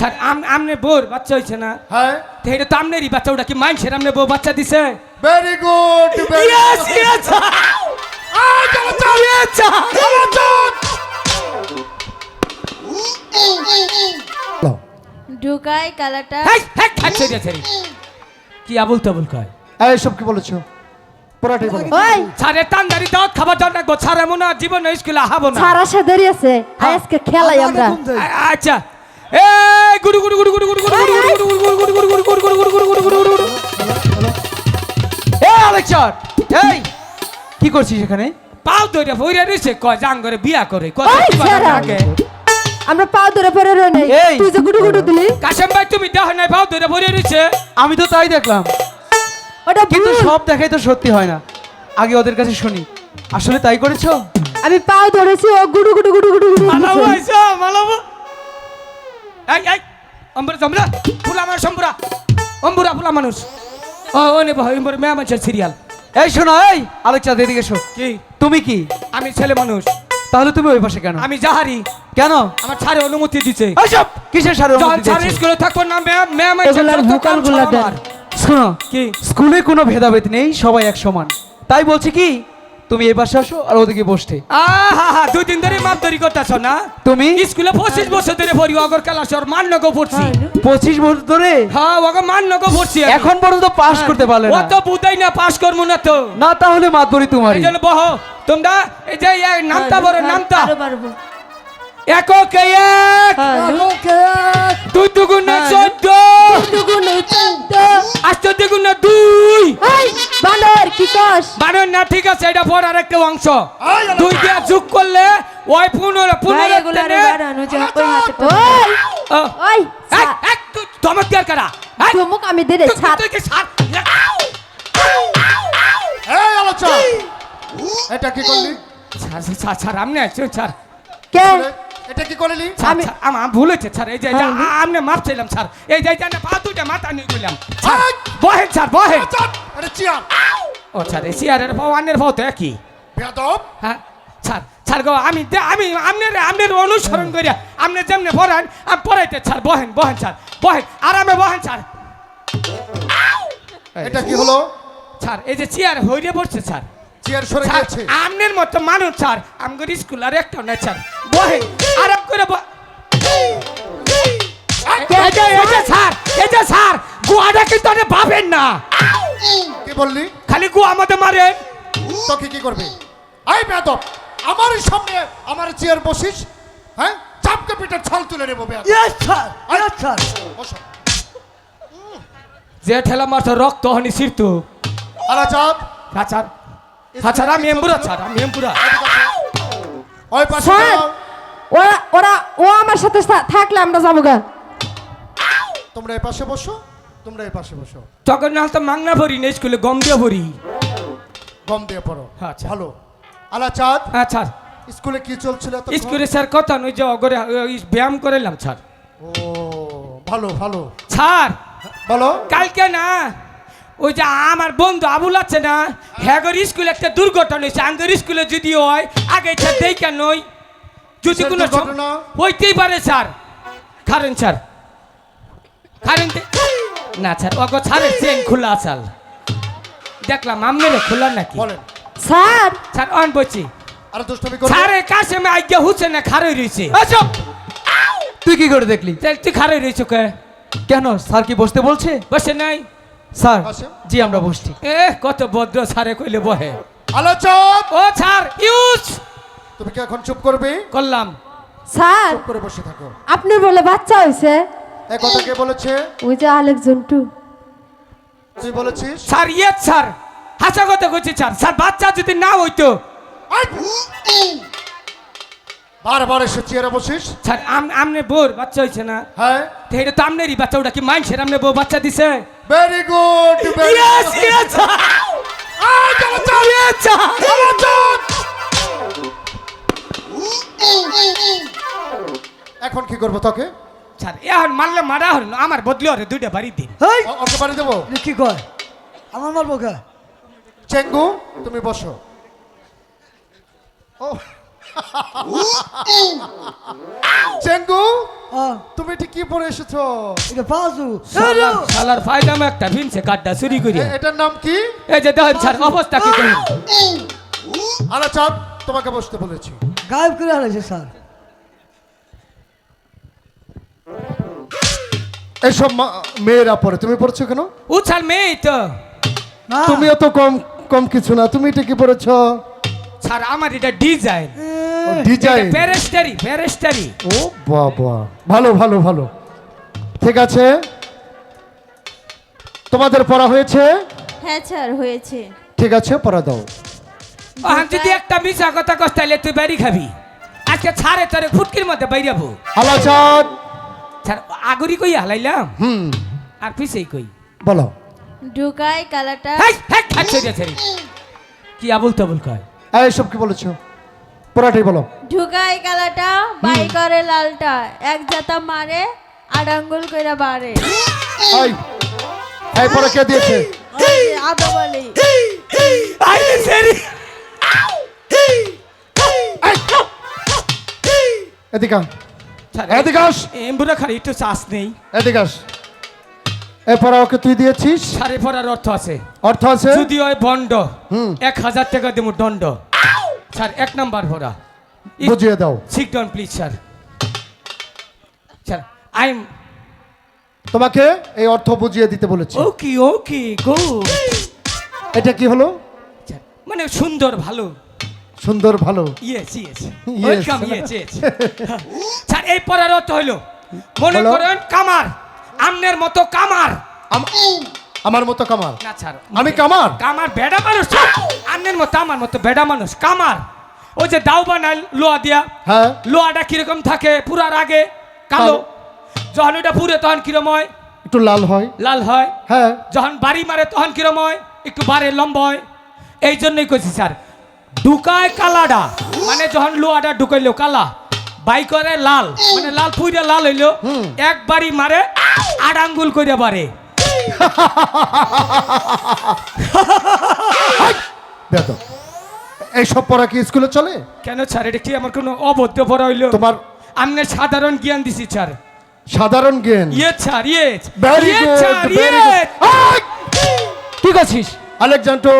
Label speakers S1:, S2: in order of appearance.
S1: Sir আম- আমনে bore বাচ্চা হয়েছে না।
S2: হ্যাঁ।
S1: তো এটা তো আমনেরই বাচ্চা ওটা কি মাইনছেন আমনে বউ বাচ্চা দিছে?
S2: ভেরি গুড
S3: ঢুকাই কালাটা।
S1: ছেড়ে, ছেড়ে। কি আবুল তাবুল কয়?
S2: এই সব কি বলেছ? পুরাটাই বলো।
S4: ওই।
S1: ছাড়ে দাওয়াত খাবার জন্য জীবনে স্কুলে হাবো না।
S4: সারা সে দেরি আছে আজকে খেলাই আমরা।
S1: আচ্ছা। এই
S5: এ এই কি করছিস এখানে
S1: পাও ধরে ভইরা রইছে কয় জাং করে বিয়া করে কি
S4: আমরা পা ধরে পড়ে রই নাই
S5: এই।
S4: তুই যে গুডু গুডু দিলি
S1: কাশেম ভাই তুমি দেখো নাই পাও ধরে ভরে রইছে
S5: আমি তো তাই দেখলাম
S4: ওটা
S5: কিন্তু সব দেখাই তো সত্যি হয় না আগে ওদের কাছে শুনি আসলে তাই করেছ
S4: আমি পা ধরেছি ও গুডু গুডু গুডু গুডু গুডু
S1: মালাবো। আইসা মালাবো এই এই অম্বরা জমরা ফুলা মানুষ অম্বরা। অম্বরা ফুলা মানুষ। ও ও নে ভাই অম্বরা মেয়া মানুষের সিরিয়াল
S5: এই শোনো এই
S1: কি?
S5: তুমি কি?
S1: আমি ছেলে মানুষ।
S5: তাহলে তুমি ওই পাশে কেন?
S1: আমি জাহারি।
S5: কেন?
S1: আমার ছাড়ে অনুমতি দিছে
S5: এইসব কিসের অনুমতি
S1: ছাড়ে স্কুলে থাকব না মেয়া মেয়া মানুষের
S4: এগুলার দেন।
S5: শোনো
S1: কি?
S5: স্কুলে কোনো ভেদাভেদ নেই সবাই এক সমান। তাই বলছি কি তুমি এই পাশে আসো আর ওদিকে বসতে।
S1: আহা হা দুই দিন ধরে মাপ ধরি করতেছ না?
S5: তুমি?
S1: স্কুলে পঁচিশ বছর ধরে পড়ি অগর ক্লাসর মান নগো পড়ছি।
S5: পঁচিশ বছর ধরে?
S1: হ্যাঁ অগর মান নগো পড়ছি
S5: এখন। পর্যন্ত পাস করতে পারলে না।
S1: তো বুঝাই না পাস করব না তো।
S5: না তাহলে মাতবরি তোমারই।
S1: এই জন্য বহ। তোমরা এই যে এই নামটা বড়
S4: পারব।
S1: একক এক। দুই দুগুণ না চোদ্দ।
S4: দুগুণ চোদ্দ।
S1: আষ্ট দ্বিগুণ না দুই।
S4: বানর কি কস?
S1: বানর না ঠিক আছে এটা পর আরেকটা অংশ। তুই দিয়া যোগ করলে ওই পনেরো পনেরো
S3: ওই!
S4: তোমার
S1: কি আর কারা?
S4: চুমুক আমি
S2: দিলে ছাত এটা কি করলি?
S1: ছাড় ছাড় ছাড় আমনে ছাড়।
S4: কে?
S2: এটা কি করলি?
S4: আমি-
S1: আমার ভুল হয়েছে, ছাড়, এই যে, এই যে, আ- আমনে মাপ চাইলাম, ছাড়। এই যে, এই যে, না, পা দুইটা মাথা নিয়ে গেলাম। বহেন, ছাড়, বহেন।
S2: এটা চেয়ার
S1: ও, ছাড়, এই চেয়ারের পাও, আন্নের পাও তো একই।
S2: বেয়াদব।
S1: হ্যাঁ? ছাড়, ছাড় গো, আমি আমি আমনের আমনের অনুসরণ করিয়া আমনে যেমনে পড়ান আমি পড়াইতে ছাড় বহেন বহেন ছাড় বহেন আরামে বহেন ছাড়।
S2: এটা কি হলো?
S1: ছাড় এই যে চেয়ার হইরে পড়ছে ছাড়।
S2: চেয়ার সরে গেছে।
S1: আমনের মতো মানুষ ছাড়। আমগর স্কুল আর একটাও না ছাড়। বহেন আরাম করে গুয়াটা কিন্তু আপনি পাবেন না।
S2: কি বললি?
S1: খালি গুয়া আমাদের মারেন
S2: তোকে কি করবে? আই আমার সামনে আমার চেয়ার বসিস হ্যাঁ? চাপকে পিঠের ছাল তুলে নেব
S1: যে ঠেলা মারছে রক্ত হনি সিরতু।
S2: চাপ।
S1: ছাড় ছাড় ছাড় আমি এমপুরা আমি এমপুরা
S2: ওই পাশে
S4: ওরা ওরা ও আমার সাথে থাকলে আমরা যাব গা।
S2: তোমরা এই পাশে বসো তোমরা এই পাশে বসো।
S1: তখন না তো মাংনা ভরি না স্কুলে গম দিয়ে ভরি।
S2: গম দিয়ে পড়ো।
S1: আচ্ছা।
S2: ভালো। আলা চাঁদ
S1: আচ্ছা
S2: স্কুলে কি চলছিল
S1: স্কুলে স্যার কথা নই যে অগরে ওই ব্যায়াম করাইলাম স্যার।
S2: ও ভালো ভালো।
S1: স্যার!
S2: বলো।
S1: কালকে না ওই যে আমার বন্ধু আবুল আছে না হ্যাগর স্কুলে একটা দুর্ঘটনা হয়েছে। আঙ্গর স্কুলে যদি হয় আগে স্যার দেই কেন নই। যদি কোনো হইতেই পারে স্যার। খারেন স্যার। খারেন না স্যার অগো স্যারের চেন খোলা আসাল দেখলাম আমনের খোলা নাকি?
S4: স্যার।
S1: স্যার অন বলছি।
S2: আর দুষ্টমি করো।
S1: স্যারের কাছে আমি আজ্ঞা হুছে না খারই রয়েছে
S5: আচ্ছা তুই কি করে দেখলি?
S1: তুই খারই রয়েছ কে?
S5: কেন? স্যার কি বসতে বলছে?
S1: বসে নাই।
S5: স্যার জি আমরা বসছি।
S1: এ কত ভদ্র স্যারে কইলে বহে।
S2: আলো চাঁদ
S1: ও স্যার ইউজ!
S2: তুমি কি এখন চুপ করবে?
S1: করলাম।
S4: স্যার
S2: চুপ করে বসে থাকো।
S4: আপনি বলে বাচ্চা হয়েছে
S2: এই কথা কে বলেছে?
S4: ওই যে আলেক জন্টু।
S2: তুই বলেছিস?
S1: স্যার ইয়ে স্যার। হাসা কথা কইছি স্যার। স্যার বাচ্চা যদি না হইতো!
S2: বারবার এসে চেয়ারে বসিস?
S1: স্যার আম- আমনে বোর বাচ্চা হইছে না।
S2: হ্যাঁ।
S1: তো এটা তো আমনেরই বাচ্চা ওটা কি মাইনছেন আমনে বউ বাচ্চা দিছে?
S2: ভেরি গুড
S1: ইয়েস ইয়েস
S2: এখন কি করব তোকে?
S1: স্যার এখন মারলে মারা হল আমার বদলি হরে দুইটা বাড়ি দিন।
S2: ওকে বাড়ি দেবো?
S5: কি কয়? আমার মারবো কে?
S2: চেঙ্গু তুমি বসো। ও চেঙ্গু
S6: হ্যাঁ।
S2: তুমি এটা কি পরে এসেছ?
S6: এটা বাজু
S1: শালার ফায়দামে একটা ভিনছে কাঠটা চুরি করি
S2: এটার নাম কি?
S1: এই যে দেখেন স্যার অবস্থা কি দেখেন?
S2: আলা চাপ তোমাকে বসতে বলেছি।
S6: গায়েব করে হারাইছে স্যার।
S2: এসব মেয়েরা পরে তুমি পড়ছো কেন?
S1: ও উছাল মেয়ে তো।
S6: না।
S2: তুমিও তো কম কম কিছু না তুমি এটা কি পড়েছো।
S1: স্যার আমার এটা ডিজাইন।
S2: ডিজাইন
S1: প্যারেস্টারি প্যারেস্টারি
S2: ও বাবা। ভালো ভালো ভালো। ঠিক আছে? তোমাদের পড়া হয়েছে?
S3: হ্যাঁ স্যার হয়েছে।
S2: ঠিক আছে পড়া দাও।
S1: আমি যদি একটা মিশা কথা কস তাহলে তুই বাড়ি খাবি। আজকে ছাড়ে তোরে ফুটকির মধ্যে বাইরাবো।
S2: আলাচাঁদ।
S1: স্যার আগুরি কই হালাইলাম?
S2: হুম।
S1: আর পিছেই কই?
S2: বলো।
S3: ঢুকাই কালাটা।
S1: কি আবুল তাবুল কয়?
S2: এই সব কি বলেছ? পড়াটাই বলো
S3: ঢুকাই কালাটা বাই করে লালটা। এক জাতা মারে আর আঙ্গুল কইরা বাড়ে।
S2: এই এই পড়া কে দিয়েছে?
S3: আদো বলি।
S1: আইরে সেরি
S2: এদিকে আয়। এদিকে আস।
S1: এমবুরা খালি একটু চাষ নেই।
S2: এদিকে আস। এই পড়া ওকে তুই দিয়েছিস?
S1: সারে পড়ার অর্থ আছে।
S2: অর্থ আছে?
S1: যদি হয় বন্ড
S2: হুম।
S1: এক হাজার টাকা দেবো দণ্ড। স্যার এক নাম্বার ভরা।
S2: বুঝিয়ে দাও।
S1: Sit down please sir sir I am
S2: তোমাকে এই অর্থ বুঝিয়ে দিতে বলেছি।
S1: ওকে ওকে গুড
S2: এটা কি হলো?
S1: মানে সুন্দর ভালো।
S2: সুন্দর ভালো।
S1: Yes yes welcome yes yes sir এই পড়ার অর্থ হইল মনে করেন কামার আমনের মতো কামার।
S2: আম- আমার মতো কামার।
S1: না স্যার
S2: আমি কামার?
S1: কামার বেডা মানুষ আমনের মতো আমার মতো বেডা মানুষ কামার। ওই যে দাও বানাই লোয়া দিয়া।
S2: হ্যাঁ।
S1: লোয়াটা কীরকম থাকে পুরার আগে কালো। যখন ওটা পুরে তখন কিরম হয়?
S2: একটু লাল হয়।
S1: লাল হয়।
S2: হ্যাঁ।
S1: যখন বাড়ি মারে তখন কিরম হয়? একটু বারে লম্বা হয়। এই জন্যই কইছি স্যার ঢুকায় কালাডা মানে যখন লোয়াটা ঢুকাইলো কালা বাই করে লাল। মানে লাল পুইরা লাল হইল। এক বাড়ি মারে আট আঙ্গুল করে বারে
S2: এইসব পড়া কি স্কুলে চলে?
S1: কেন স্যার এটা কি আমার কোনো অবদ্ধ পড়া হইল?
S2: তোমার
S1: আমনে সাধারণ জ্ঞান দিছি স্যার।
S2: সাধারণ জ্ঞান?
S1: ইয়ে স্যার ইয়ে।
S2: ভেরি গুড ভেরি গুড
S5: কি করছিস?
S2: আলেকজান্ডো